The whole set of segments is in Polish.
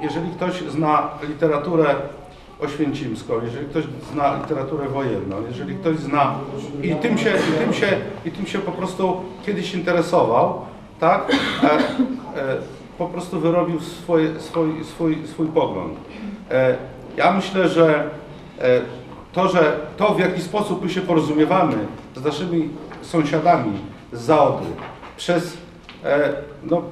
jeżeli ktoś zna literaturę oświęcimską, jeżeli ktoś zna literaturę wojenną, jeżeli ktoś zna i tym się, i tym się, i tym się po prostu kiedyś interesował, tak, e, e, po prostu wyrobił swoje, swój, swój, swój pogląd. E, ja myślę, że e, to, że to w jaki sposób my się porozumiewamy z naszymi sąsiadami z Zaody przez e, no,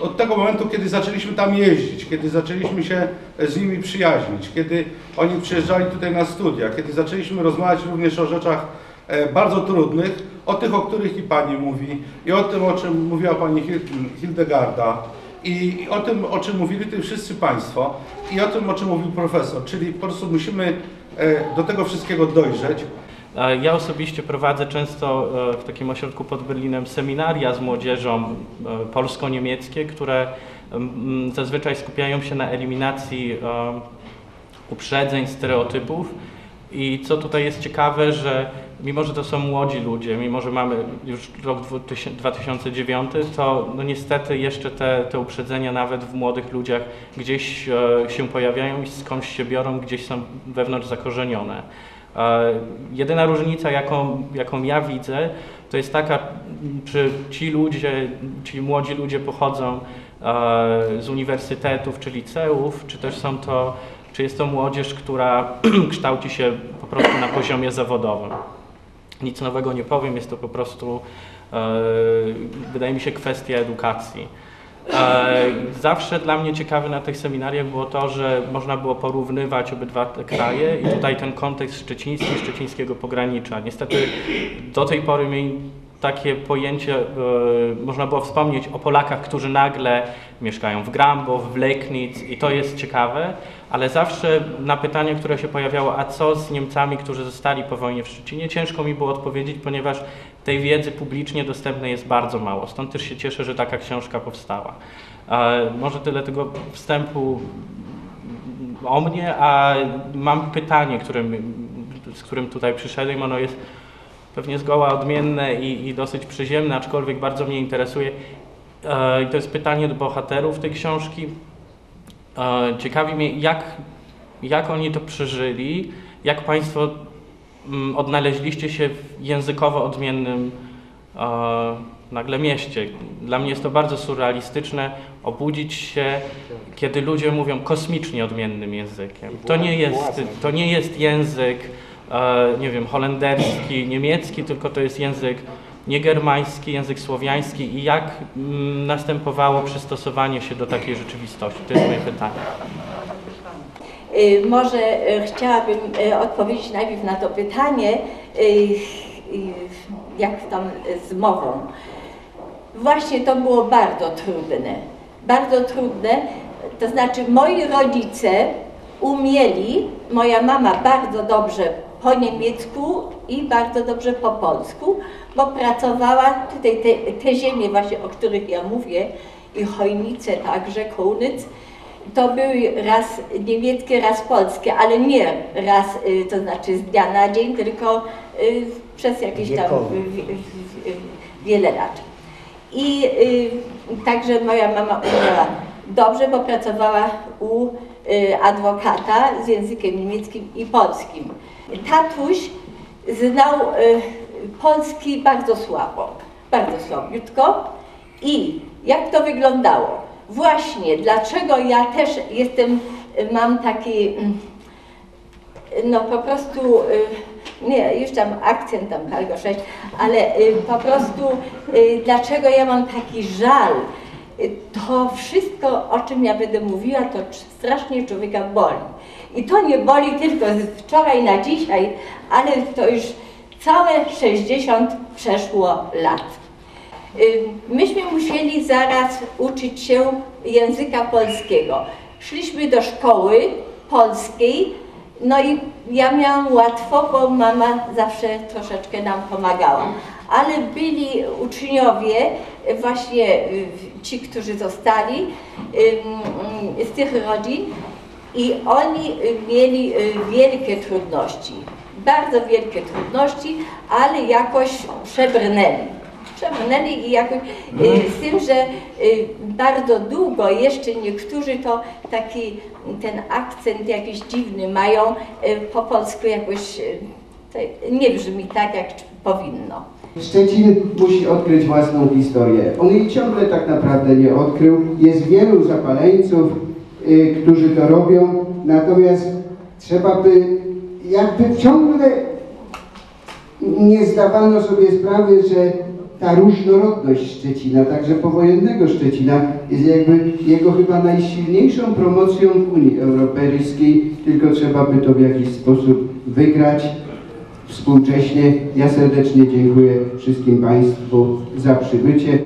od tego momentu, kiedy zaczęliśmy tam jeździć, kiedy zaczęliśmy się z nimi przyjaźnić, kiedy oni przyjeżdżali tutaj na studia, kiedy zaczęliśmy rozmawiać również o rzeczach e, bardzo trudnych, o tych, o których i Pani mówi, i o tym, o czym mówiła Pani Hil- Hildegarda, i o tym, o czym mówili tutaj wszyscy Państwo, i o tym, o czym mówił profesor, czyli po prostu musimy e, do tego wszystkiego dojrzeć. Ja osobiście prowadzę często e, w takim ośrodku pod Berlinem seminaria z młodzieżą e, polsko-niemieckie, które zazwyczaj skupiają się na eliminacji e, uprzedzeń, stereotypów. I co tutaj jest ciekawe, że mimo, że to są młodzi ludzie, mimo, że mamy już rok 2000 2009, to no niestety jeszcze te, te uprzedzenia nawet w młodych ludziach gdzieś się pojawiają i skądś się biorą, gdzieś są wewnątrz zakorzenione. Jedyna różnica, jaką, jaką ja widzę, to jest taka, czy ci ludzie, ci młodzi ludzie pochodzą e, z uniwersytetów czy liceów, czy też są to, czy jest to młodzież, która kształci się po prostu na poziomie zawodowym. Nic nowego nie powiem, jest to po prostu, e, wydaje mi się, kwestia edukacji. E, Zawsze dla mnie ciekawe na tych seminariach było to, że można było porównywać obydwa te kraje i tutaj ten kontekst szczeciński, szczecińskiego pogranicza. Niestety do tej pory mieli takie pojęcie, e, można było wspomnieć o Polakach, którzy nagle mieszkają w Grambow, w Leknic i to jest ciekawe, ale zawsze na pytanie, które się pojawiało, a co z Niemcami, którzy zostali po wojnie w Szczecinie, ciężko mi było odpowiedzieć, ponieważ tej wiedzy publicznie dostępnej jest bardzo mało. Stąd też się cieszę, że taka książka powstała. E, Może tyle tego wstępu o mnie, a mam pytanie, którym, z którym tutaj przyszedłem. Ono jest pewnie zgoła odmienne i, i dosyć przyziemne, aczkolwiek bardzo mnie interesuje. E, I to jest pytanie do bohaterów tej książki. E, Ciekawi mnie, jak, jak oni to przeżyli, jak Państwo mm, odnaleźliście się w językowo odmiennym e, nagle mieście. Dla mnie jest to bardzo surrealistyczne obudzić się, kiedy ludzie mówią kosmicznie odmiennym językiem. To nie jest, to nie jest język, nie wiem, holenderski, niemiecki, tylko to jest język niegermański, język słowiański i jak mm, następowało przystosowanie się do takiej rzeczywistości? To jest moje pytanie. Y, Może y, chciałabym y, odpowiedzieć najpierw na to pytanie, jak tam z mową. Właśnie to było bardzo trudne. Bardzo trudne. To znaczy moi rodzice umieli, moja mama bardzo dobrze po niemiecku i bardzo dobrze po polsku, bo pracowała tutaj te, te ziemie właśnie, o których ja mówię, i Chojnice także, Kołnyc, to były raz niemieckie, raz polskie, ale nie raz, y, to znaczy z dnia na dzień, tylko y, przez jakieś tam wiele lat. I y, także moja mama umiała dobrze, bo pracowała u adwokata z językiem niemieckim i polskim. Tatuś znał y, polski bardzo słabo, bardzo słabiutko. I jak to wyglądało? Właśnie, dlaczego ja też jestem, mam taki, mm, no po prostu, y, nie, już tam akcent tam albo sześć, ale y, po prostu, dlaczego ja mam taki żal? To wszystko, o czym ja będę mówiła, to strasznie człowieka boli. I to nie boli tylko z wczoraj na dzisiaj, ale to już całe 60 przeszło lat. Y, Myśmy musieli zaraz uczyć się języka polskiego. Szliśmy do szkoły polskiej, no i ja miałam łatwo, bo mama zawsze troszeczkę nam pomagała. Ale byli uczniowie, y, właśnie y, ci, którzy zostali y, z tych rodzin i oni y, mieli y, wielkie trudności. Bardzo wielkie trudności, ale jakoś przebrnęli przełknęli i jakoś, y, z tym, że bardzo długo jeszcze niektórzy to taki ten akcent jakiś dziwny mają, po polsku jakoś nie brzmi tak, jak powinno. Szczecin musi odkryć własną historię. On jej ciągle tak naprawdę nie odkrył. Jest wielu zapaleńców, którzy to robią, natomiast trzeba by jakby ciągle nie zdawano sobie sprawy, że ta różnorodność Szczecina, także powojennego Szczecina, jest jakby jego chyba najsilniejszą promocją w Unii Europejskiej, tylko trzeba by to w jakiś sposób wygrać współcześnie. Ja serdecznie dziękuję wszystkim Państwu za przybycie.